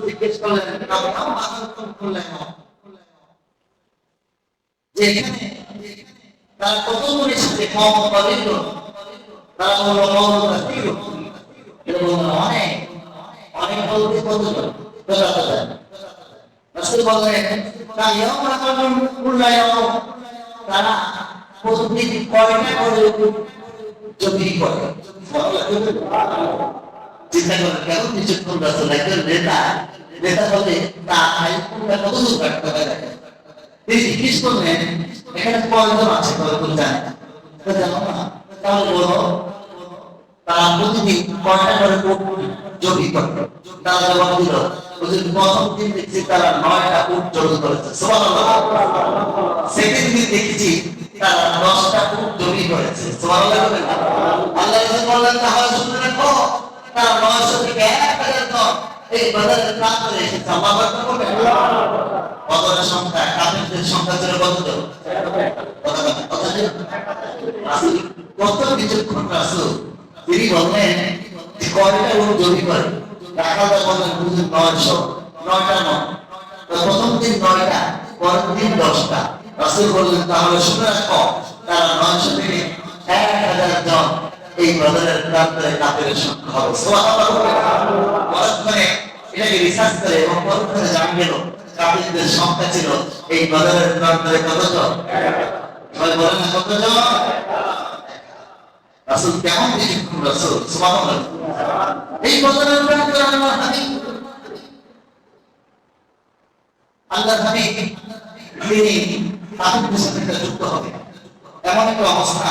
জিজ্ঞেস করলেন কাউকেও মাথার করলেন যে এখানে তারা কত করে সাথে কম পবিত্র তারা বলল মৌলতা তীর। এটা অনেক অনেক বলতে কতজন কথা রাসূল তা ইয়ামরা কজন কুল্লায়াও তারা প্রতিদিন কয়টা করে? জমি করে চিন্তা করেন কেন কিছুক্ষণ রাসূল একজন নেতা নেতা হলে তা আয় কোনটা কত দূর তিনি জিজ্ঞেস করলেন এখানে কয়জন আছে কয়জন জানে তাহলে বলো তারা প্রতিদিন কয়টা করে করত তারা জবাব দিল প্রথম দিন দেখছি তারা নয়টা উট জমি করেছে সেকেন্ড দিন দেখেছি তারা দশটা উট জমি করেছে আল্লাহ বললেন তাহলে রাখো তারা নয়শো থেকে এক জন এই বাজারের প্রান্তরে এসেছে। আল্লাহ বলবেন বদরের সংখ্যা? কাফেরদের সংখ্যা ছিল প্রথম দিন নয়টা, পরের দিন দশটা। রাসূল বললেন, তাহলে শুনে রাখো, তারা নয়শো থেকে এক হাজার জন এই বাজারের প্রান্তরে কাপের সংখ্যা করে এবং পরক্ষণে জানা গেল কাপেরদের সংখ্যা ছিল এই বাজারের প্রান্তরে কতজন সবাই বলেন না কেমন এই প্রান্তরে আল্লাহ হাবিব আল্লাহ হাবিব যুক্ত হবে এমন একটা অবস্থা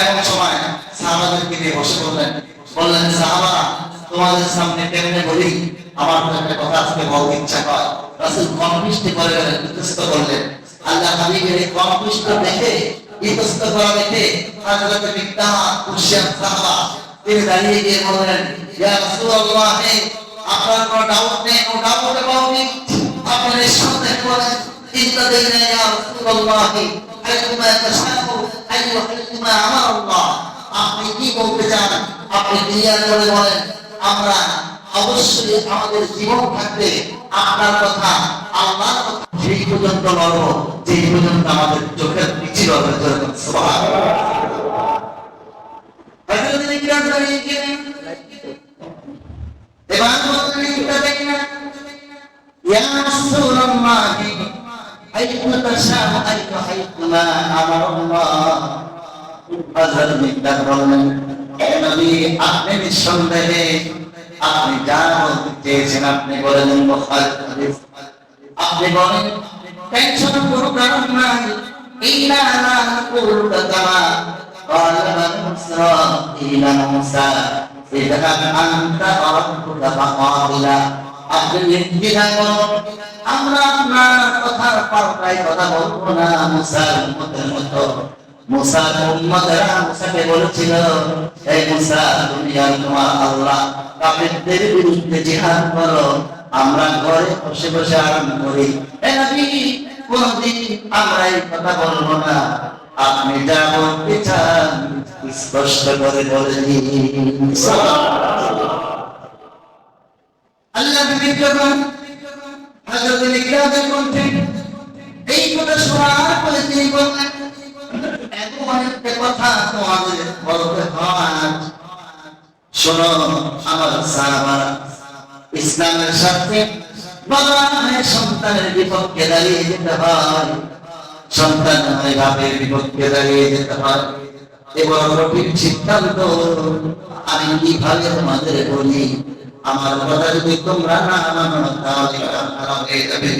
এমন সময় সাহাবাদেরকে নিয়ে বসে বললেন বললেন, সাহাবা, তোমাদের সামনে কেমনে বলি? আমার একটা কথা আজকে বলতে ইচ্ছা হয় রাসূল কনফিস্ট করে গেলেন বিতস্ত করলেন। আল্লাহ হাবিবের এই কনফিস্ট দেখে বিতস্ত করা দেখে হযরত মিকদাম কুশিয়ান সাহাবা, তিনি দাঁড়িয়ে গিয়ে বললেন, ইয়া রাসূলুল্লাহ, আপনার কোনো ডাউট নেই নো ডাউট অ্যাবাউট ইট আপনি নিঃসন্দেহে বলেন ইত্তাদিনা ইয়া রাসূলুল্লাহ আইয়ুমা তাশাউ আইয়ু আইয়ুমা আমার আল্লাহ আপনি কি বলতে চান? আপনি ক্লিয়ার করে বলেন, আমরা অবশ্যই আমাদের জীবন থাকতে আপনার কথা, আল্লাহর কথা সেই পর্যন্ত লড়ব যে পর্যন্ত আমাদের চোখের ইকরাম দাঁড়িয়ে গেলেন এবার আইয়ুমা তাশাউ আইয়ু আইয়ুমা আমার আল্লাহ হযরত মিকদার বললেন হে নবী আপনি নিঃসন্দেহে আপনি যা বলতে চেয়েছেন আপনি বলেন বুখারী হাদিস আপনি বলেন টেনশন কোনো কারণ নাই ইল্লা লা নাকুলু কামা قال بنو إسرائيل موسى اذهب أنت وربك فقاتلا আমরা তোমার বিরুদ্ধে জিহাদ করো। আমরা ঘরে বসে বসে আরাম করি। কোনদিন আমরা এই কথা বলব না। আপনি যা বলতে চান, স্পষ্ট করে বলে দিন। আল্লাহ নবীর যখন হযরত ইকরামের কণ্ঠে এই কথা শোনার পরে তিনি বললেন এমন একটা কথা তোমাদের বলতে হয়। শোনো আমার সাহাবারা ইসলামের সাথে বাবার সন্তানের বিপক্ষে দাঁড়িয়ে যেতে হয়। সন্তান হয় বাপের বিপক্ষে দাঁড়িয়ে যেতে হয়। এবং কঠিন সিদ্ধান্ত। আমি কীভাবে তোমাদের বলি? আমার কথা যদি তোমরা না মানো, তাহলে খারাপ হয়ে যাবে।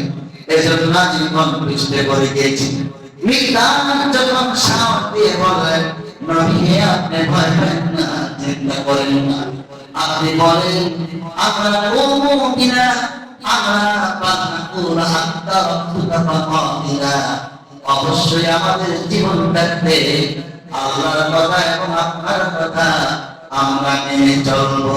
এজন্য জীবন পৃষ্ঠে করে গিয়েছি। মিলান যখন সাহস দিয়ে বলেন নবী আপনি ভয় না করেন না। আপনি বলেন, আমরা মুমিনা আমরা অবশ্যই আমাদের জীবন থাকতে আল্লাহর কথা এবং আপনার কথা আমরা মেনে চলবো।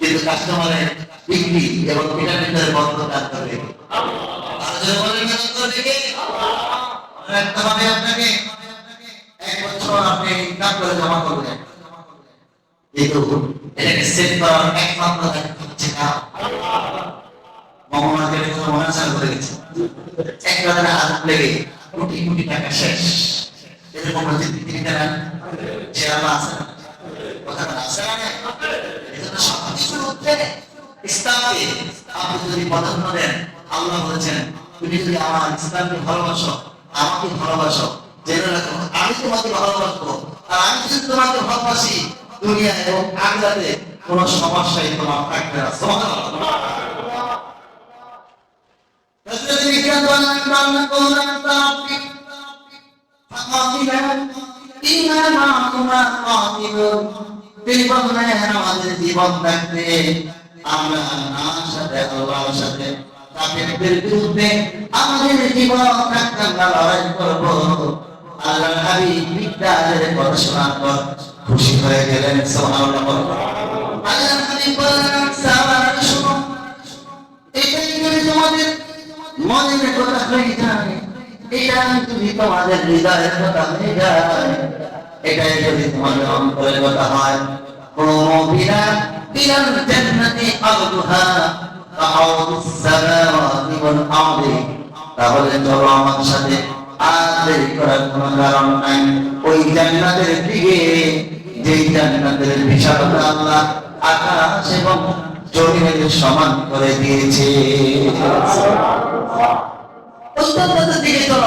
কিন্তু কাস্টমারের বিক্রি এবং পিরামিডের বন্ধ আপনাকে এক বছর করে কথা কোটি কোটি টাকা শেষ। এরকম আছে না? কথাটা আছে না এজন্য সবকিছুর ঊর্ধ্বে ইসলামকে আপনি যদি প্রাধান্য দেন আল্লাহ বলেছেন তুমি যদি আমার ইসলামকে ভালোবাসো আমাকে ভালোবাসো জেনে রাখো আমি তোমাকে ভালোবাসবো আর আমি যদি তোমাকে ভালোবাসি দুনিয়া এবং আখরাতে কোনো সমস্যাই তোমার থাকবে না সুবহানাল্লাহ رجل كان ولم نكون ربك فقاتلا إنا معكما قاتلون তিনি বললেন আমাদের জীবন থাকতে আমরা আমার সাথে, আল্লাহর সাথে, কাফেরদের বিরুদ্ধে আমাদের জীবন থাকতে আমরা লড়াই করব। আল্লাহ হাবিব বিদ্যালের কথা শোনার পর খুশি হয়ে গেলেন, সুবহানাল্লাহ। আল্লাহ হাবিব বললেন সাহাবারা শুনো, এটাই যদি তোমাদের মনের কথা হয়ে যায়, এটা যদি তোমাদের হৃদয়ের কথা হয়ে যায় এটাই যদি ধর্মের অন্তর্গত হয় তাহলে চলো আমার সাথে আর করার কোনো কারণ নাই। ওই জান্নাতের দিকে জান্নাতের বিশালতা আল্লাহ আকাশ এবং জমিনের সমান করে দিয়েছে। অত্যন্ত দিকে চলো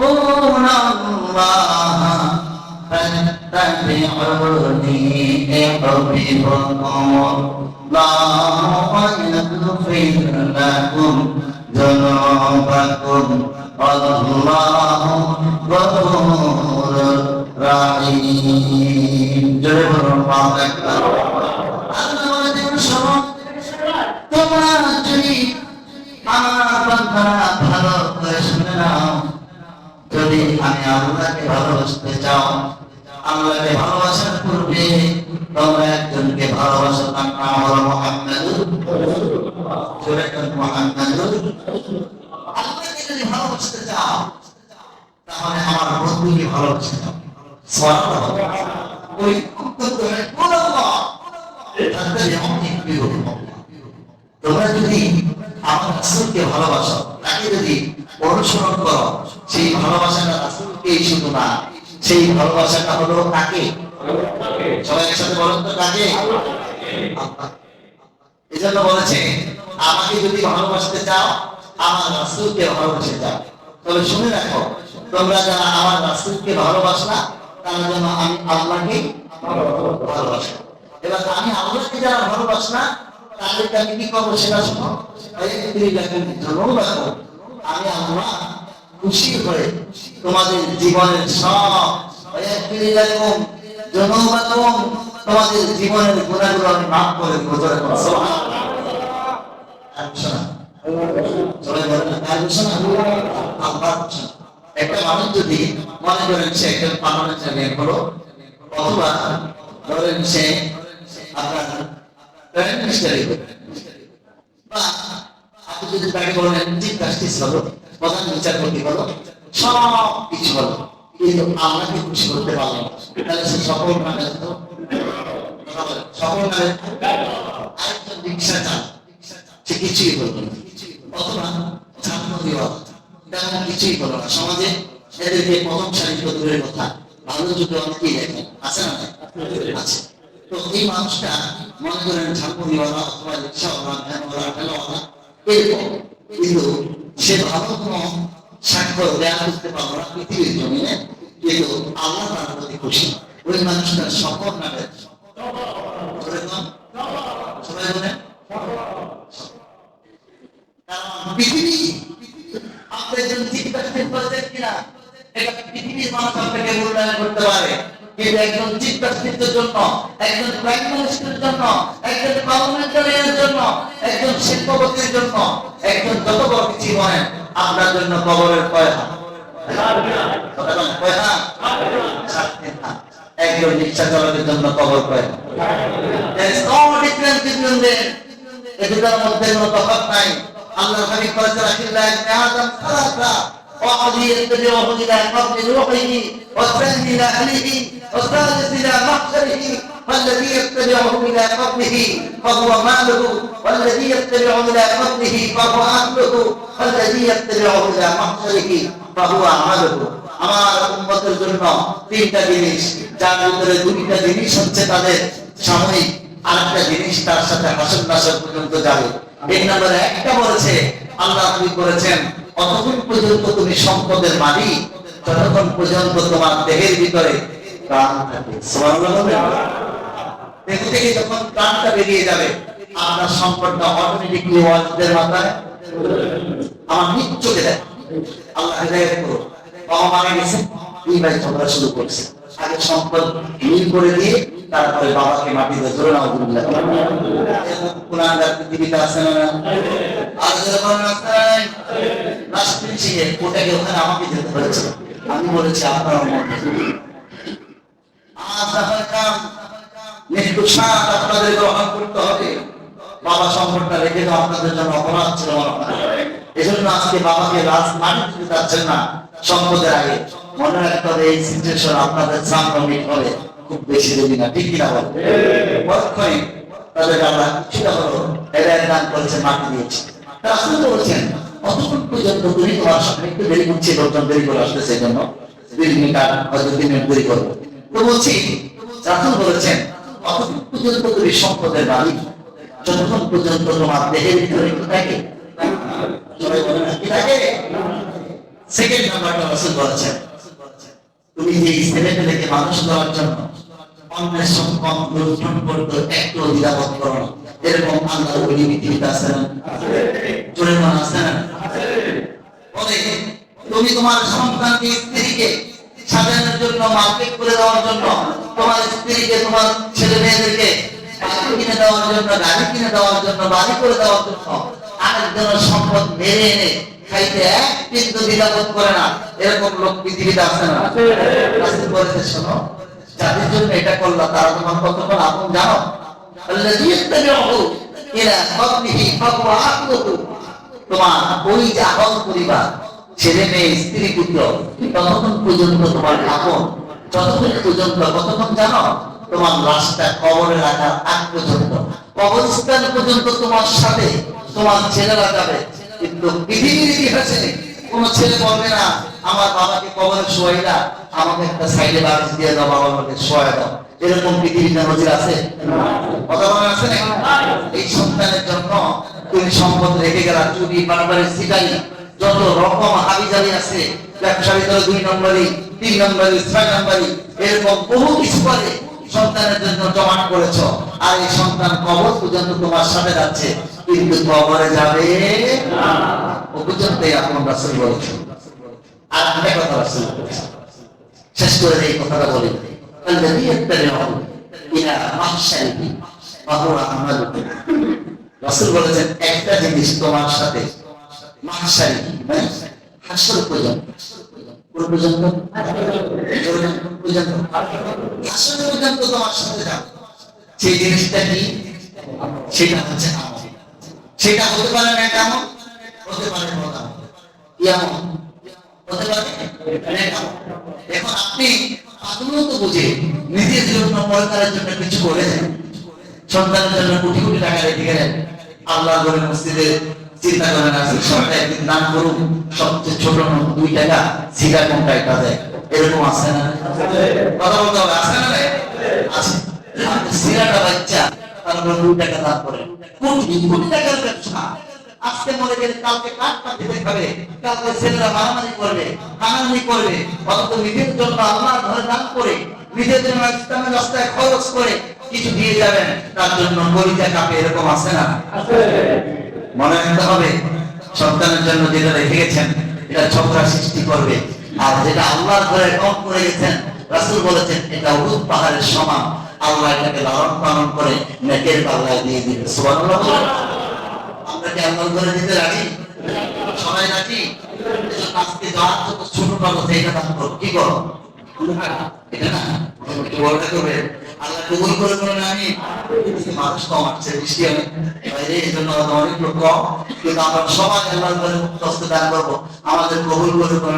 تحبون الله فاتبعوني يحببكم الله ويغفر لكم ذنوبكم والله غفور رحيم جل الله أكبر আল্লাহ বলেছেন শোনো তোমরা যদি আমার বান্দারা ভালো করে শুনে নাও যদি আমি আল্লাহকে ভালোবাসতে চাও, আল্লাহকে ভালোবাসার পূর্বে তোমরা একজনকে ভালোবাসো, তার নাম হলো আমার বন্ধুকে ভালোবাসতে তোমরা যদি আমার রাসূলকে ভালোবাসো, তাকে যদি অনুসরণ করো ভালোবাসাটা রাসূলকেই শুধু না, সেই ভালোবাসাটা হলো কাকে? সবাই একসাথে বলুন তো কাকে? এই জন্য বলেছে, আমাকে যদি ভালোবাসতে চাও, আমার রাসূলকে ভালোবাসতে চাও তবে শুনে রাখো, তোমরা যারা আমার রাসূলকে ভালোবাসলা, তারা যেন আমি আল্লাহকে ভালোবাসো। এবার আমি আল্লাহকে যারা ভালোবাস না তাদেরকে আমি কি করব সেটা শোনো। আমি আল্লাহ খুশি হয়ে তোমাদের জীবনের সব তোমাদের জীবনের গুণাগুলো আমি মাফ করে আল্লাহ ঘোষণা একটা মানুষ যদি মনে করেন সে একজন পালনের চ্যাম্পিয়ন হলো, অথবা ধরেন সে আপনার বা আপনি যদি তাকে বলেন হলো প্রধান বিচারপতি হলো, সব কিছু হলো। কিন্তু আল্লাহকে খুশি করতে পারল না? তাহলে সে সফল মানে তো সফল রিক্সা চাল সে কিছুই করল না। অথবা ছাত্র দেওয়া তেমন কিছুই করল না। সমাজে এদেরকে প্রথম সারি তো দূরের কথা, ভালো যুগে অনেকেই দেখেন আছে না? আছে। তো এই মানুষটা মনে করেন ঠাকুর দেওয়ালা অথবা রিক্সাওয়ালা ভ্যানওয়ালা ঠেলাওয়ালা এরকম। কিন্তু সে ভালো কোনো স্বাক্ষর দেয়া করতে পারল না পৃথিবীর জমিনে, কিন্তু আল্লাহ তার প্রতি খুশি। ওই মানুষটা সফল নামে পৃথিবী, আপনি একজন চিন্তা করেছেন কিনা? এটা পৃথিবীর মানুষ আপনাকে মূল্যায়ন করতে পারে। কিন্তু একজন চিফ প্রেসিডেন্টের জন্য, একজন প্রাইম মিনিস্টারের জন্য, একজন পার্লামেন্টারিয়ানের জন্য, একজন শিল্পপতির জন্য, একজন যত বড় কিছু বলেন, আপনার জন্য কবরের পয়সা। একজন রিক্সা চালকের জন্য কবর দুটার মধ্যে কোনো তফাৎ নাই। আল্লাহ হাবিব করেছেন আখিল্লাহ ইবনে وعلي يتبعه إلى قبر روحه والثاني إلى أهله والثالث إلى محشره والذي يتبعه إلى قبره فهو ماله والذي يتبعه إلى قبره فهو أهله والذي يتبعه إلى محشره فهو عمله আমার উম্মতের জন্য তিনটা জিনিস যার ভিতরে দুইটা জিনিস হচ্ছে তাদের সাময়িক আরেকটা জিনিস তার সাথে হাসন নাসর পর্যন্ত যাবে এই নম্বরে একটা বলেছে আল্লাহ নবী করেছেন অতক্ষণ পর্যন্ত তুমি সম্পদের মালিক, ততক্ষণ পর্যন্ত তোমার দেহের ভিতরে প্রাণ থাকে দেহ থেকে যখন প্রাণটা বেরিয়ে যাবে, আপনার সম্পদটা অটোমেটিকলি ওয়াজদের মাথায় আমার নিজ যায় আল্লাহ করো বাবা মারা গেছে, দুই শুরু করছে। আগে সম্পদ মিল করে দিয়ে তারপরে বাবাকে মাটি দিয়ে ধরে নাও পৃথিবীতে আছে সম্পদটা রেখে তো আপনাদের জন্য অপরাধ বাবাকে রাজ মাটি না, সম্পদের আগে। মনে অতক্ষণ সামনে একটু দেরি করছি, লোকজন করব। তো বলছি, রাসুল বলেছেন, অতক্ষণ পর্যন্ত তুমি যতক্ষণ পর্যন্ত তোমার দেহের থাকে? সেকেন্ড নাম্বারটা রাসুল বলেছেন তুমি যে ছেলেপেলেকে মানুষ দেওয়ার জন্য অন্যের সম্পদ লুণ্ঠন করতে একটু দ্বিধাবোধ করো এরকম আল্লাহ ওলি পৃথিবীতে আছে না? জোরে মনে আছে না? বলে, তুমি তোমার সন্তানকে স্ত্রীকে সাজানোর জন্য মার্কেট করে দেওয়ার জন্য, তোমার স্ত্রীকে, তোমার ছেলে মেয়েদেরকে বাড়ি কিনে দেওয়ার জন্য, গাড়ি কিনে দেওয়ার জন্য, বাড়ি করে দেওয়ার জন্য আরেকজনের সম্পদ মেরে এনে খাইতে কিন্তু দ্বিধাবোধ করে না। এরকম লোক পৃথিবীতে আসে না। বলেছে শোনো যাদের জন্য এটা করলা তারা তোমার কতক্ষণ আপন জানো? ততক্ষণ পর্যন্ত তোমার যতক্ষণ পর্যন্ত তোমার লাশটা কবরে পর্যন্ত। কবরস্থান পর্যন্ত তোমার সাথে তোমার ছেলেরা যাবে। কিন্তু পৃথিবীর ইতিহাসে কোন ছেলে বলবে না, আমার বাবাকে কবরে শোয়াই না আমাকে একটা সাইডে দিয়ে দাও, বাবা আমাকে শোয়াই দাও। এরকম নজির আছে? কথা বলা আছে এই সন্তানের জন্য তুমি সম্পদ রেখে গেলা, চুরি যত রকম হাবিজাবি আছে ব্যবসা ভিতরে দুই নম্বরই, তিন নম্বরই, ছয় নম্বরই, এরকম বহু কিছু করে সন্তানের জন্য জমা করেছ। আর এই সন্তান কবর পর্যন্ত তোমার সাথে যাচ্ছে। কিন্তু কবরে যাবে ও পর্যন্তই আপন রাসূল বলেছেন আর একটা কথা রাসূল বলেছেন শেষ করে এই কথাটা বলি الذي يتبعه إلى محشره فهو عمله রাসূল বলেছেন একটা জিনিস তোমার সাথে মাহশারি মানে হাসর পর্যন্ত কোন পর্যন্ত কোন পর্যন্ত হাসর পর্যন্ত তোমার সাথে যাবে সেই জিনিসটা কি সেটা হচ্ছে আমল সেটা হতে পারে না কেমন হতে পারে হতে পারে? এখন আপনি সাধারণত বুঝে নিজের জন্য পরিবারের জন্য কিছু করেছেন সন্তানের জন্য কোটি কোটি টাকা রেখে গেলেন। আল্লাহ করে মসজিদে চিন্তা করেন আছে, সপ্তাহে একদিন দান করুন। সবচেয়ে ছোট দুই টাকা সিগা একটা দেয়। এরকম আছে না? কথা বলতে হবে, আছে না আছে। সিগাটা বাচ্চা। টাকা দান করেন। কোটি কোটি টাকার ব্যবসা? আজকে মরে গেলে কালকে কাঠ কালকে ছেলেরা মারামারি করবে করবে। অথচ নিজের জন্য আল্লাহ দান করে নিজের জন্য ইসলামের রাস্তায় খরচ করে কিছু দিয়ে যাবেন তার জন্য কাপে এরকম আছে না? মনে রাখতে হবে সন্তানের জন্য যেটা রেখে গেছেন এটা ঝগড়া সৃষ্টি করবে। আর যেটা আল্লাহর ঘরে কম করে গেছেন রাসূল বলেছেন এটা উহুদ পাহাড়ের সমান। আল্লাহ লালন পালন করে নেকের পাল্লায় দিয়ে দিবে। আমরা কি ঘরে দিতে এজন্য আজকে যার যত ছোট পাবো সেইটা করো। কি করো? করে করে আমি মানুষ বাইরে এই জন্য অনেক লোক কম। কিন্তু আমরা দান করব। আমাদের কবুল করে করে